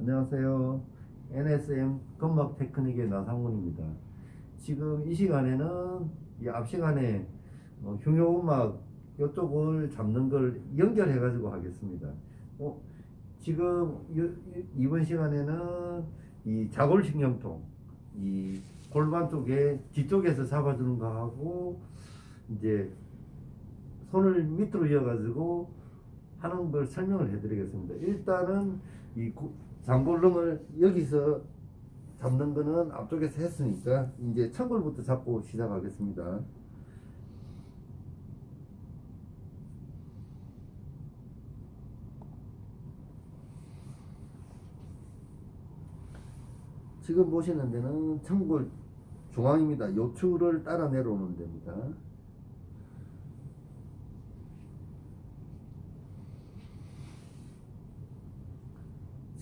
안녕하세요. NSM 건막 테크닉의 나상훈입니다. 지금 이 시간에는 이 앞 시간에 어, 흉요음악 이쪽을 잡는 걸 연결해 가지고 하겠습니다. 어, 지금 이, 이- 이번 시간에는 이 자골신경통 이 골반 쪽에 뒤쪽에서 잡아주는 거 하고 이제 손을 밑으로 이어가지고 하는 걸 설명을 해드리겠습니다. 일단은 이 고- 장골름을 여기서 잡는 거는 앞쪽에서 했으니까 이제 천골부터 잡고 시작하겠습니다. 지금 보시는 데는 천골 중앙입니다. 요추를 따라 내려오는 데입니다.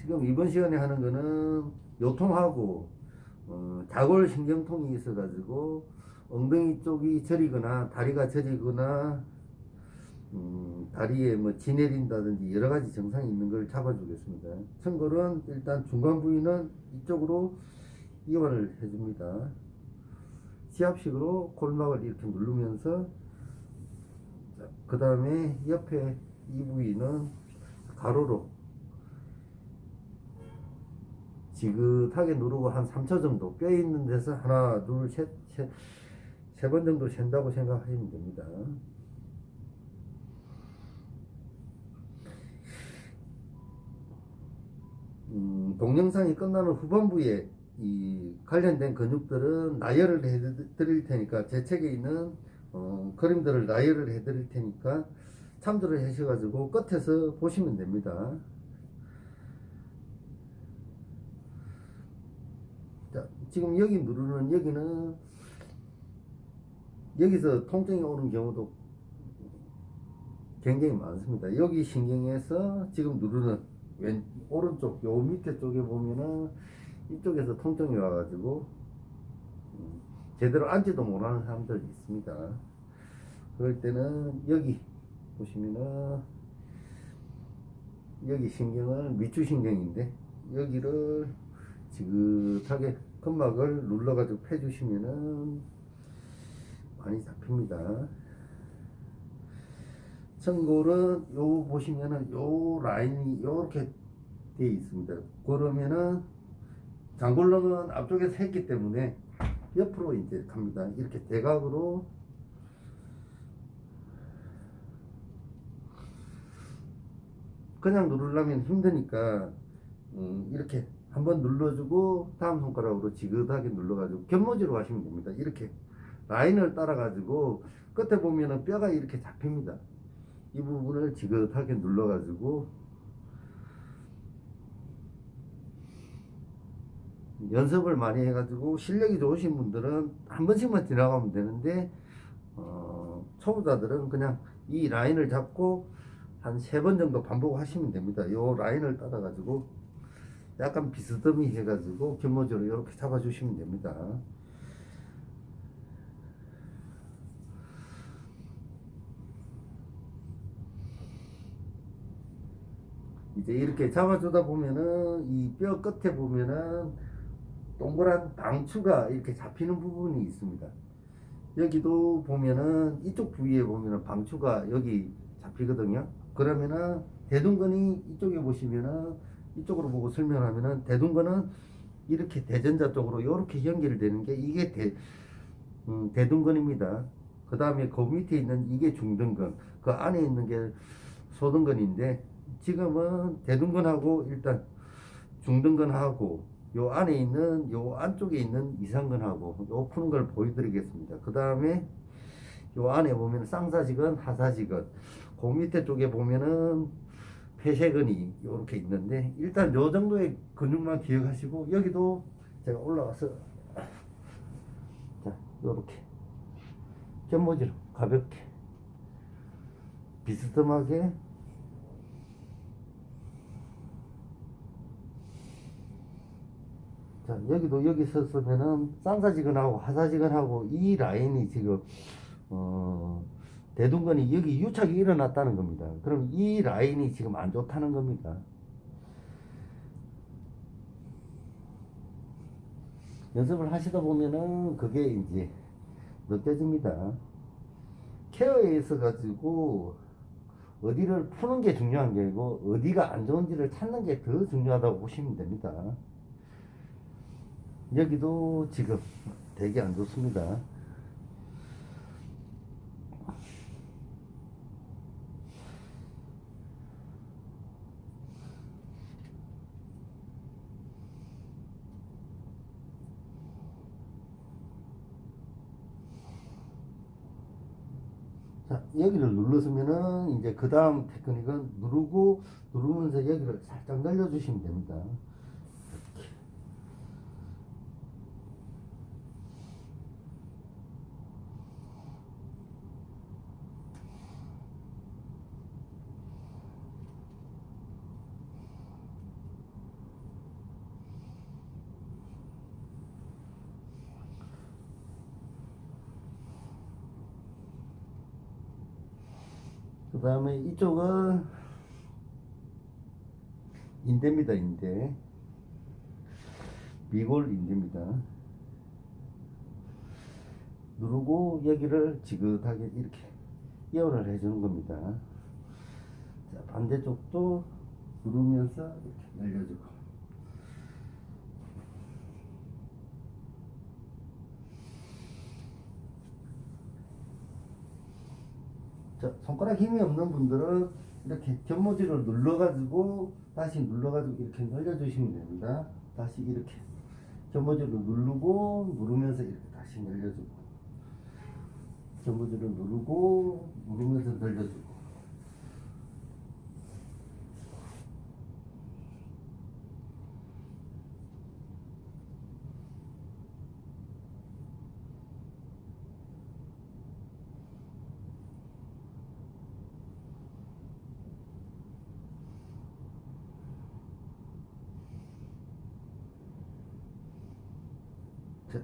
지금 이번 시간에 하는 거는 요통하고 어, 자골 신경통이 있어가지고 엉덩이 쪽이 저리거나 다리가 저리거나 음, 다리에 뭐 지내린다든지 여러 가지 증상이 있는 걸 잡아주겠습니다. 청골은 일단 중간 부위는 이쪽으로 이완을 해줍니다. 시합식으로 골막을 이렇게 누르면서 그 다음에 옆에 이 부위는 가로로 지긋하게 누르고 한 3초 정도 뼈 있는 데서 하나 둘셋세 번 정도 센다고 생각하시면 됩니다. 음, 동영상이 끝나는 후반부에 이 관련된 근육들은 나열을 해드릴 테니까 제 책에 있는 어, 그림들을 나열을 해드릴 테니까 참조를 하셔가지고 끝에서 보시면 됩니다. 자, 지금 여기 누르는 여기는 여기서 통증이 오는 경우도 굉장히 많습니다. 여기 신경에서 지금 누르는 왼 오른쪽 요 밑에 쪽에 보면은 이쪽에서 통증이 와가지고 음, 제대로 앉지도 못하는 사람들 있습니다. 그럴 때는 여기 보시면은 여기 신경은 미추신경인데 여기를 지긋하게 근막을 눌러가지고 펴주시면은 많이 잡힙니다. 청골은 요 보시면은 요 라인이 요렇게 돼 있습니다. 그러면은 장골렁은 앞쪽에서 했기 때문에 옆으로 이제 갑니다. 이렇게 대각으로 그냥 누르려면 힘드니까 음, 이렇게 한번 눌러주고 다음 손가락으로 지그하게 눌러가지고 견모지로 하시면 됩니다. 이렇게 라인을 따라가지고 끝에 보면은 뼈가 이렇게 잡힙니다. 이 부분을 지그하게 눌러가지고 연습을 많이 해가지고 실력이 좋으신 분들은 한 번씩만 지나가면 되는데 어, 초보자들은 그냥 이 라인을 잡고 한 세 번 정도 반복하시면 됩니다. 요 라인을 따라가지고 약간 비스듬히 해가지고 견모지로 이렇게 잡아주시면 됩니다. 이제 이렇게 잡아주다 보면은 이 뼈 끝에 보면은 동그란 방추가 이렇게 잡히는 부분이 있습니다. 여기도 보면은 이쪽 부위에 보면은 방추가 여기 잡히거든요. 그러면은 대둔근이 이쪽에 보시면은 이쪽으로 보고 설명하면은 대둔근은 이렇게 대전자 쪽으로 이렇게 연결되는 게 이게 대, 음, 대둔근입니다. 그 다음에 그 밑에 있는 이게 중둔근, 그 안에 있는 게 소둔근인데 지금은 대둔근하고 일단 중둔근하고 요 안에 있는 요 안쪽에 있는 이상근하고 요 푸는 걸 보여드리겠습니다. 그 다음에 요 안에 보면 쌍사지근, 하사지근, 그 밑에 쪽에 보면은 폐쇄근이 이렇게 있는데 일단 요 정도의 근육만 기억하시고 여기도 제가 올라가서 자 요렇게 견모지로 가볍게 비스듬하게 자 여기도 여기 섰으면은 쌍사지근하고 하사지근하고 이 라인이 지금 어 대둔건이 여기 유착이 일어났다는 겁니다. 그럼 이 라인이 지금 안 좋다는 겁니다. 연습을 하시다 보면은 그게 이제 느껴집니다. 케어에 있어 가지고 어디를 푸는 게 중요한 게 아니고 어디가 안 좋은지를 찾는 게 더 중요하다고 보시면 됩니다. 여기도 지금 되게 안 좋습니다. 여기를 눌렀으면은 이제 그 다음 테크닉은 누르고 누르면서 여기를 살짝 늘려주시면 됩니다. 이렇게. 그 다음에 이쪽은 인대입니다, 인대. 미골 인대입니다. 누르고 여기를 지긋하게 이렇게 이온을 해주는 겁니다. 자, 반대쪽도 누르면서 이렇게 날려주고. 자, 손가락 힘이 없는 분들은 이렇게 견모지를 눌러가지고 다시 눌러가지고 이렇게 늘려주시면 됩니다. 다시 이렇게 견모지를 누르고 누르면서 이렇게 다시 늘려주고 견모지를 누르고 누르면서 늘려주고 자,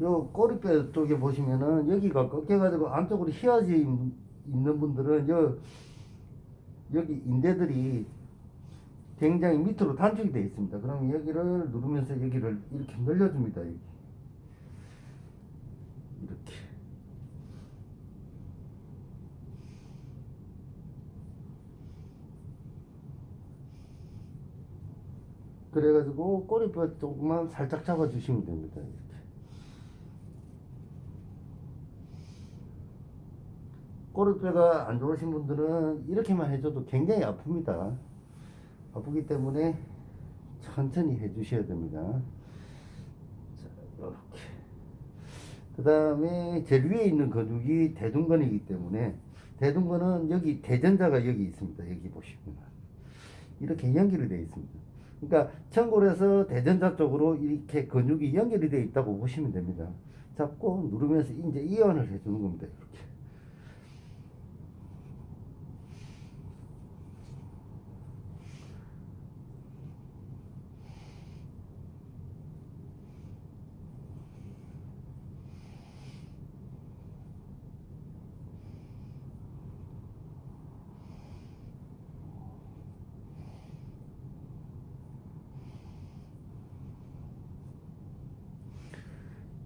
요 꼬리뼈 쪽에 보시면은 여기가 꺾여가지고 안쪽으로 휘어져 있- 있는 분들은 여, 여기 인대들이 굉장히 밑으로 단축이 되어 있습니다. 그럼 여기를 누르면서 여기를 이렇게 늘려줍니다. 여기. 이렇게. 그래가지고 꼬리뼈 쪽만 살짝 잡아주시면 됩니다. 이렇게. 꼬리뼈가 안 좋으신 분들은 이렇게만 해줘도 굉장히 아픕니다. 아프기 때문에 천천히 해주셔야 됩니다. 자, 이렇게. 그 다음에 제일 위에 있는 근육이 대둔근이기 때문에 대둔근은 여기 대전자가 여기 있습니다. 여기 보시면 이렇게 연결이 되어 있습니다. 그러니까 천골에서 대전자 쪽으로 이렇게 근육이 연결이 되어 있다고 보시면 됩니다. 잡고 누르면서 이제 이완을 해주는 겁니다. 이렇게.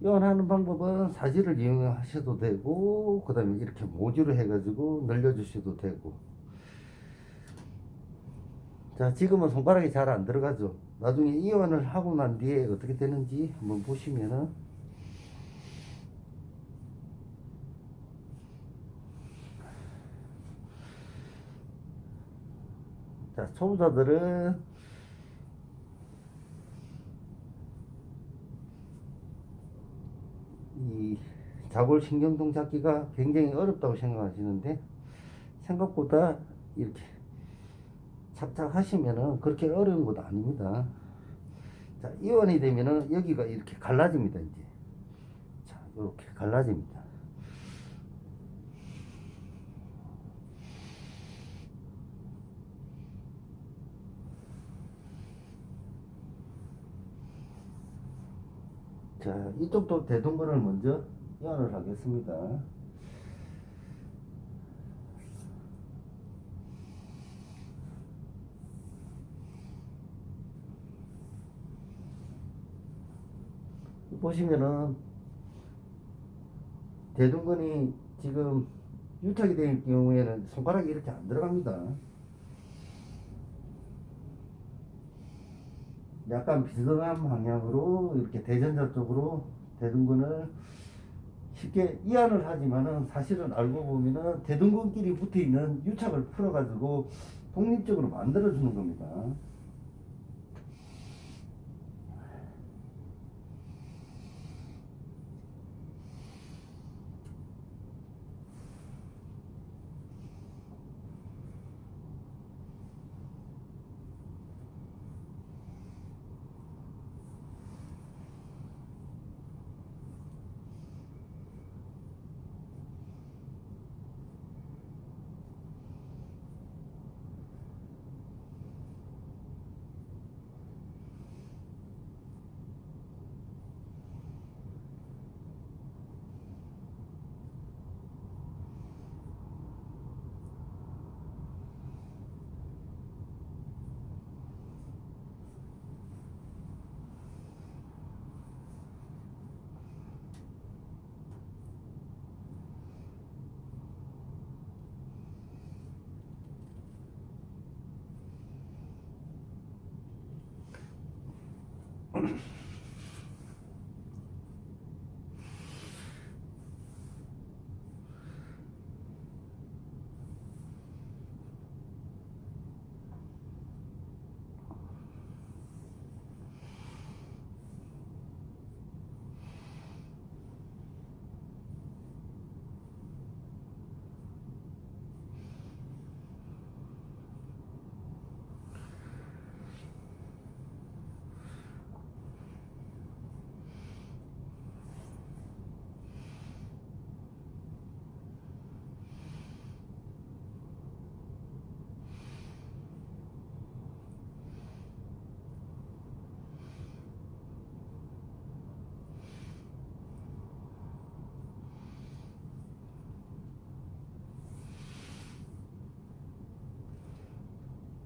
이완하는 방법은 사지를 이용하셔도 되고 그 다음에 이렇게 모주를 해가지고 늘려주셔도 되고. 자 지금은 손가락이 잘 안 들어가죠. 나중에 이완을 하고 난 뒤에 어떻게 되는지 한번 보시면은. 자 초보자들은 이 자골 신경통 잡기가 굉장히 어렵다고 생각하시는데 생각보다 이렇게 착착 하시면은 그렇게 어려운 것도 아닙니다. 자, 이완이 되면은 여기가 이렇게 갈라집니다, 이제. 자, 이렇게 갈라집니다. 자, 이쪽도 대동근을 먼저 이완을 하겠습니다. 보시면은 대둔근이 지금 유착이 될 경우에는 손가락이 이렇게 안 들어갑니다. 약간 비스듬한 방향으로 이렇게 대전자 쪽으로 대둔근을 쉽게 이완을 하지만은 사실은 알고 보면은 대둔근끼리 붙어 있는 유착을 풀어가지고 독립적으로 만들어주는 겁니다. Mm-hmm.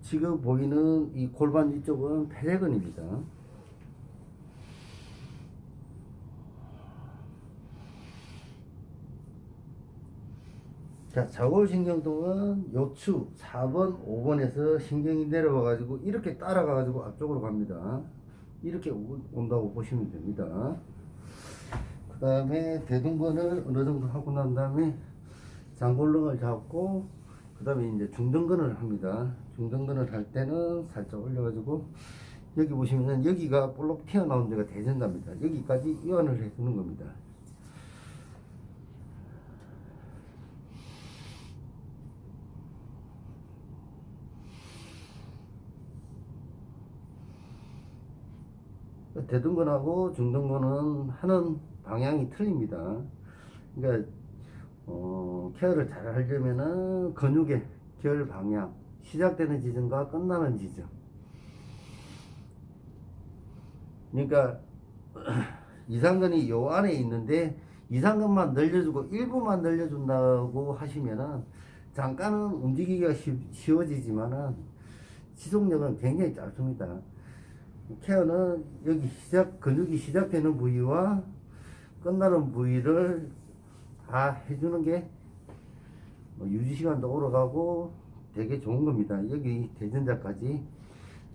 지금 보이는 이 골반 이쪽은 폐쇄근입니다. 자, 좌골신경통은 요추 4번, 5번에서 신경이 내려와가지고 이렇게 따라가가지고 앞쪽으로 갑니다. 이렇게 오- 온다고 보시면 됩니다. 그 다음에 대둔근을 어느 정도 하고 난 다음에 장골릉을 잡고 그 다음에 이제 중등근을 합니다. 중등근을 할 때는 살짝 올려가지고 여기 보시면은 여기가 볼록 튀어나온 데가 대전자입니다. 여기까지 이완을 해주는 겁니다. 대둔근하고 중등근은 하는 방향이 틀립니다. 그러니까 어, 케어를 잘 하려면은 근육의 결 방향, 시작되는 지점과 끝나는 지점. 그러니까 이상근이 요 안에 있는데 이상근만 늘려주고 일부만 늘려준다고 하시면은 잠깐은 움직이기가 쉬, 쉬워지지만은 지속력은 굉장히 짧습니다. 케어는 여기 시작 근육이 시작되는 부위와 끝나는 부위를 다 해주는 게 뭐 유지 시간도 오래가고 되게 좋은 겁니다. 여기 대전자까지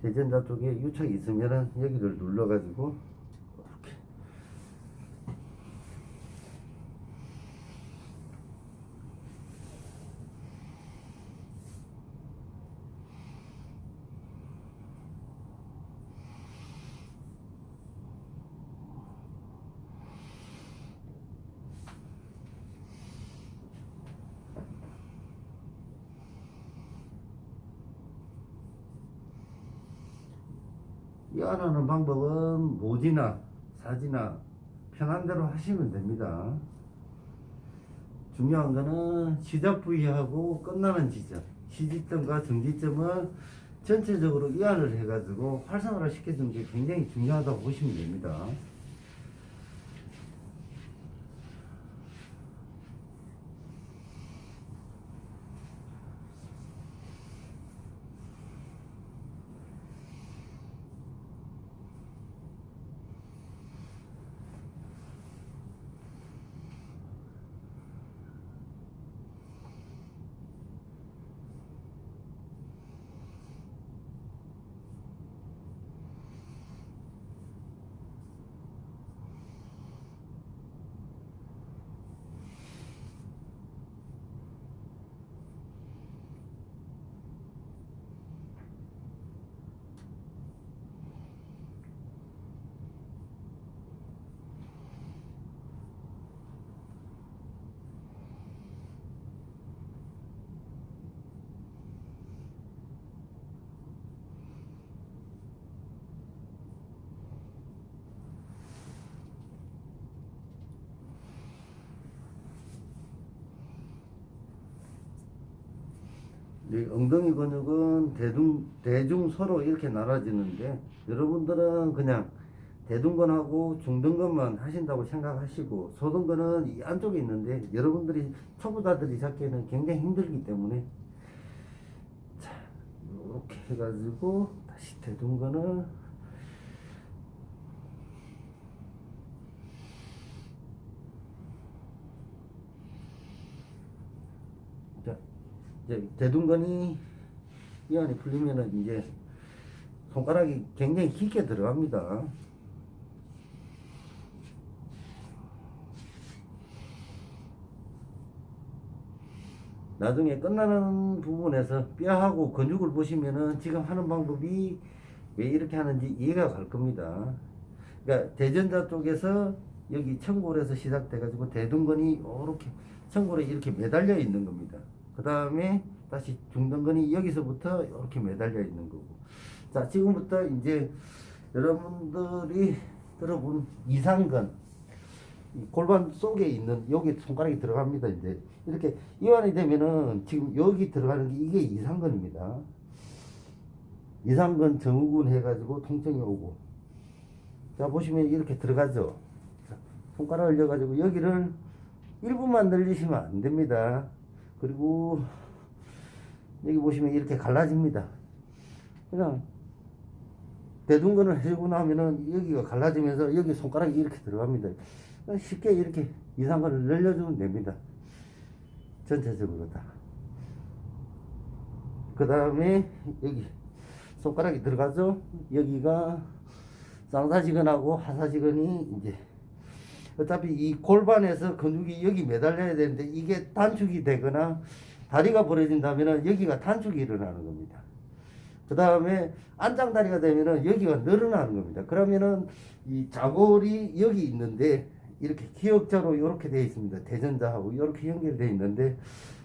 대전자 쪽에 유착이 있으면은 여기를 눌러가지고 하는 방법은 모지나 사지나 편한 대로 하시면 됩니다. 중요한 거는 시작 부위하고 끝나는 지점, 시지점과 정지점을 전체적으로 이완을 해가지고 활성화를 시켜주는 게 굉장히 중요하다고 보시면 됩니다. 엉덩이 근육은 대중, 대중 서로 이렇게 나눠지는데 여러분들은 그냥 대둔근하고 중둔근만 하신다고 생각하시고 소둔근은 이 안쪽에 있는데 여러분들이 초보자들이 잡기에는 굉장히 힘들기 때문에 자 이렇게 해가지고 다시 대둔근을 자 이제 대둔근이 이 안에 풀리면은 이제 손가락이 굉장히 깊게 들어갑니다. 나중에 끝나는 부분에서 뼈하고 근육을 보시면은 지금 하는 방법이 왜 이렇게 하는지 이해가 갈 겁니다. 그러니까 대전자 쪽에서 여기 청골에서 시작돼 가지고 대둔근이 이렇게 청골에 이렇게 매달려 있는 겁니다. 그 다음에 다시 중둔근이 여기서부터 이렇게 매달려 있는 거고. 자 지금부터 이제 여러분들이 들어본 이상근 이 골반 속에 있는 여기 손가락이 들어갑니다. 이제 이렇게 이완이 되면은 지금 여기 들어가는 게 이게 이상근입니다. 이상근 정후군 해가지고 통증이 오고 자 보시면 이렇게 들어가죠. 자, 손가락 올려가지고 여기를 1분만 늘리시면 안 됩니다. 그리고 여기 보시면 이렇게 갈라집니다. 그냥 대둔근을 해주고 나면은 여기가 갈라지면서 여기 손가락이 이렇게 들어갑니다. 쉽게 이렇게 이상근을 늘려주면 됩니다. 전체적으로 다. 그 다음에 여기 손가락이 들어가죠. 여기가 쌍사지근하고 하사지근이 이제 어차피 이 골반에서 근육이 여기 매달려야 되는데 이게 단축이 되거나 다리가 벌어진다면은 여기가 단축이 일어나는 겁니다. 그 다음에 안장다리가 되면은 여기가 늘어나는 겁니다. 그러면은 이 자골이 여기 있는데 이렇게 기역자로 이렇게 되어 있습니다. 대전자하고 이렇게 연결되어 있는데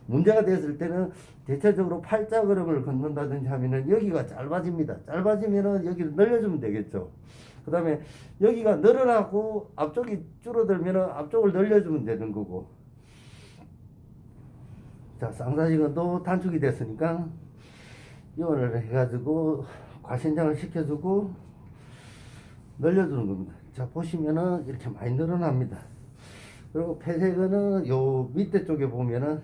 문제가 됐을 때는 대체적으로 팔자 걸음을 걷는다든지 하면은 여기가 짧아집니다. 짧아지면은 여기를 늘려주면 되겠죠. 그 다음에 여기가 늘어나고 앞쪽이 줄어들면은 앞쪽을 늘려주면 되는 거고. 자, 쌍사지근도 단축이 됐으니까 이원을 해가지고 과신장을 시켜주고 늘려주는 겁니다. 자 보시면은 이렇게 많이 늘어납니다. 그리고 폐쇄근은 요 밑에 쪽에 보면은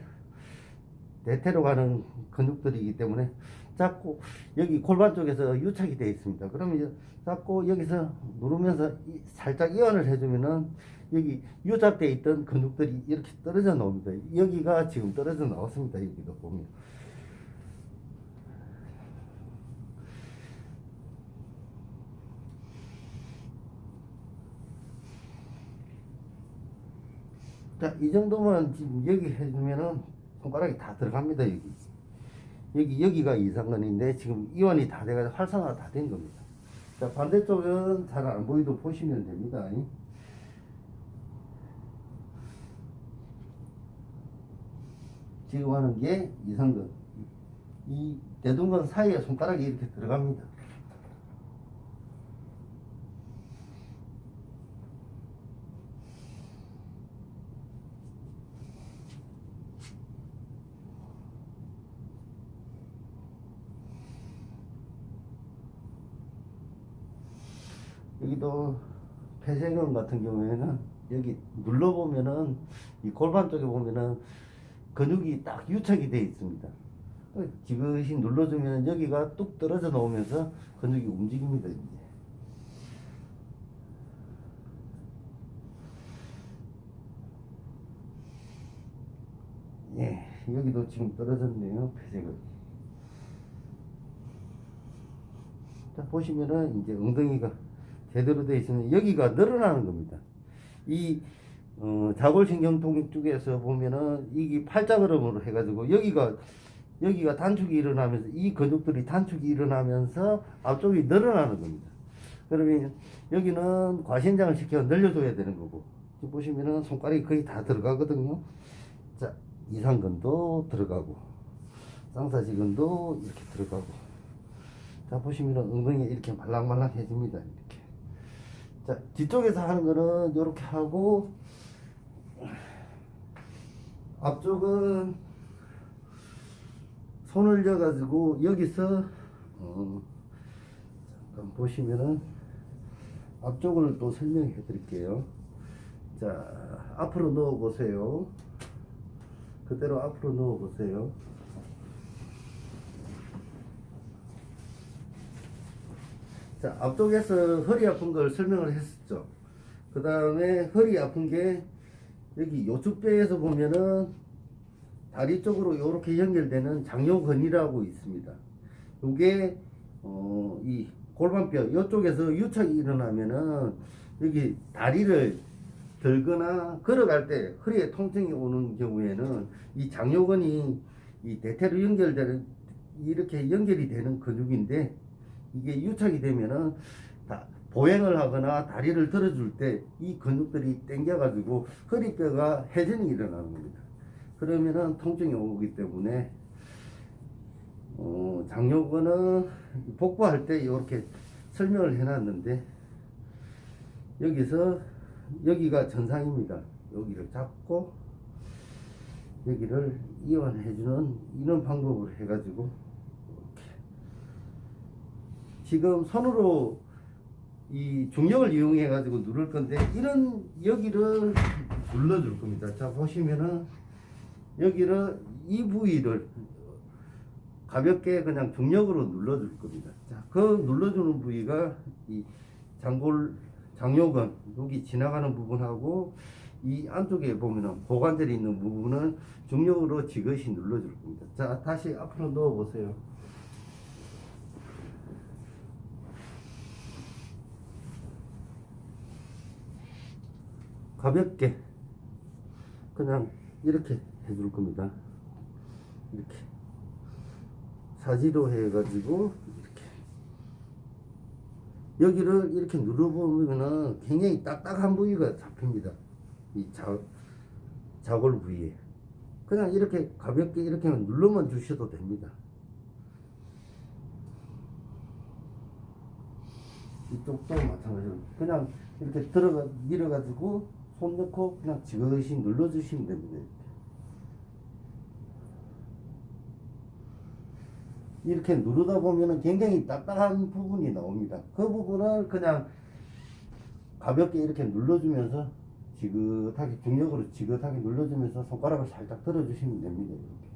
대퇴로 가는 근육들이기 때문에 자꾸 여기 골반 쪽에서 유착이 되어 있습니다. 그러면 이제 자꾸 여기서 누르면서 이- 살짝 이완을 해주면은 여기 유착되어 있던 근육들이 이렇게 떨어져 나옵니다. 여기가 지금 떨어져 나왔습니다. 여기도 보면. 자, 이 정도만 지금 여기 해주면은 손가락이 다 들어갑니다, 여기. 여기, 여기가 이상근인데 지금 이완이 다 돼가지고 활성화가 다된 겁니다. 자, 반대쪽은 잘 안 보이도 보시면 됩니다. 지금 하는 게 이상근. 이 대둔근 사이에 손가락이 이렇게 들어갑니다. 여기도 폐쇄근 같은 경우에는 여기 눌러보면은 이 골반 쪽에 보면은 근육이 딱 유착이 되어 있습니다. 어, 지그시 눌러주면 여기가 뚝 떨어져 나오면서 근육이 움직입니다. 이제. 예, 여기도 지금 떨어졌네요. 폐쇄근. 자, 보시면은 이제 엉덩이가 제대로 되어 있으면 여기가 늘어나는 겁니다. 이 어, 자골신경통 쪽에서 보면은 이게 팔자걸음으로 해가지고 여기가 여기가 단축이 일어나면서 이 근육들이 단축이 일어나면서 앞쪽이 늘어나는 겁니다. 그러면 여기는 과신장을 시켜 늘려줘야 되는 거고 보시면은 손가락이 거의 다 들어가거든요. 자 이상근도 들어가고 쌍사지근도 이렇게 들어가고 자 보시면은 엉덩이 이렇게 말랑말랑해집니다. 이렇게. 자 뒤쪽에서 하는 거는 이렇게 하고 앞쪽은 손을 져 가지고 여기서 어, 잠깐 보시면은 앞쪽을 또 설명해 드릴게요. 자, 앞으로 넣어 보세요. 그대로 앞으로 넣어 보세요. 자, 앞쪽에서 허리 아픈 걸 설명을 했었죠. 그 다음에 허리 아픈 게 여기 요축뼈에서 보면은 다리 쪽으로 이렇게 연결되는 장요근이라고 있습니다. 요게 어, 이 골반뼈 이쪽에서 유착이 일어나면은 여기 다리를 들거나 걸어갈 때 허리에 통증이 오는 경우에는 이 장요근이 이 대퇴로 연결되는 이렇게 연결이 되는 근육인데 이게 유착이 되면은 다 보행을 하거나 다리를 들어줄 때 이 근육들이 당겨가지고 허리뼈가 회전이 일어나는 겁니다. 그러면은 통증이 오기 때문에 어, 장요근은 복부할 때 이렇게 설명을 해놨는데 여기서 여기가 전상입니다. 여기를 잡고 여기를 이완해주는 이런 방법을 해가지고 지금 손으로 이 중력을 이용해 가지고 누를 건데 이런 여기를 눌러 줄 겁니다. 자 보시면은 여기를 이 부위를 가볍게 그냥 중력으로 눌러 줄 겁니다. 자, 그 눌러 주는 부위가 이 장골 장요근 여기 지나가는 부분하고 이 안쪽에 보면은 보관들이 있는 부분은 중력으로 지그시 눌러 줄 겁니다. 자, 다시 앞으로 넣어 보세요. 가볍게 그냥 이렇게 해줄 겁니다. 이렇게 사지로 해가지고 이렇게 여기를 이렇게 눌러보면은 굉장히 딱딱한 부위가 잡힙니다. 이 자, 자골 부위에 그냥 이렇게 가볍게 이렇게 눌러만 주셔도 됩니다. 이쪽도 마찬가지로 그냥 이렇게 들어가 밀어가지고 손 넣고 그냥 지그시 눌러주시면 됩니다. 이렇게 누르다 보면은 굉장히 딱딱한 부분이 나옵니다. 그 부분을 그냥 가볍게 이렇게 눌러주면서 지긋하게 중력으로 지긋하게 눌러주면서 손가락을 살짝 들어주시면 됩니다. 이렇게.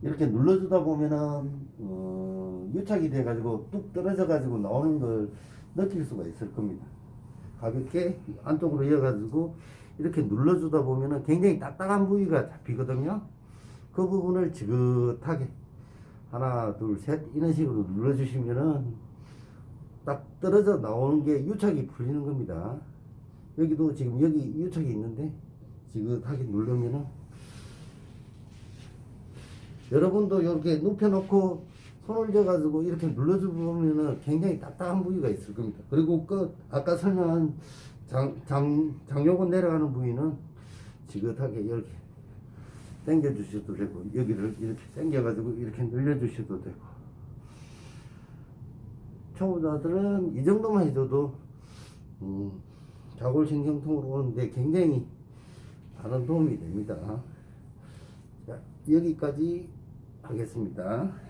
이렇게 눌러주다 보면은 어, 유착이 돼가지고 뚝 떨어져가지고 나오는 걸 느낄 수가 있을 겁니다. 가볍게 안쪽으로 이어가지고 이렇게 눌러주다 보면은 굉장히 딱딱한 부위가 잡히거든요. 그 부분을 지긋하게 하나, 둘, 셋 이런 식으로 눌러주시면은 딱 떨어져 나오는 게 유착이 풀리는 겁니다. 여기도 지금 여기 유착이 있는데 지긋하게 누르면은 여러분도 이렇게 눕혀놓고 손을 져가지고 이렇게 눌러주면은 굉장히 딱딱한 부위가 있을 겁니다. 그리고 그 아까 설명한 장, 장, 장요근 내려가는 부위는 지긋하게 이렇게 당겨 주셔도 되고 여기를 이렇게 당겨가지고 이렇게 늘려주셔도 되고 초보자들은 이 정도만 해줘도 음, 자골신경통으로 오는데 굉장히 많은 도움이 됩니다. 자, 여기까지 하겠습니다.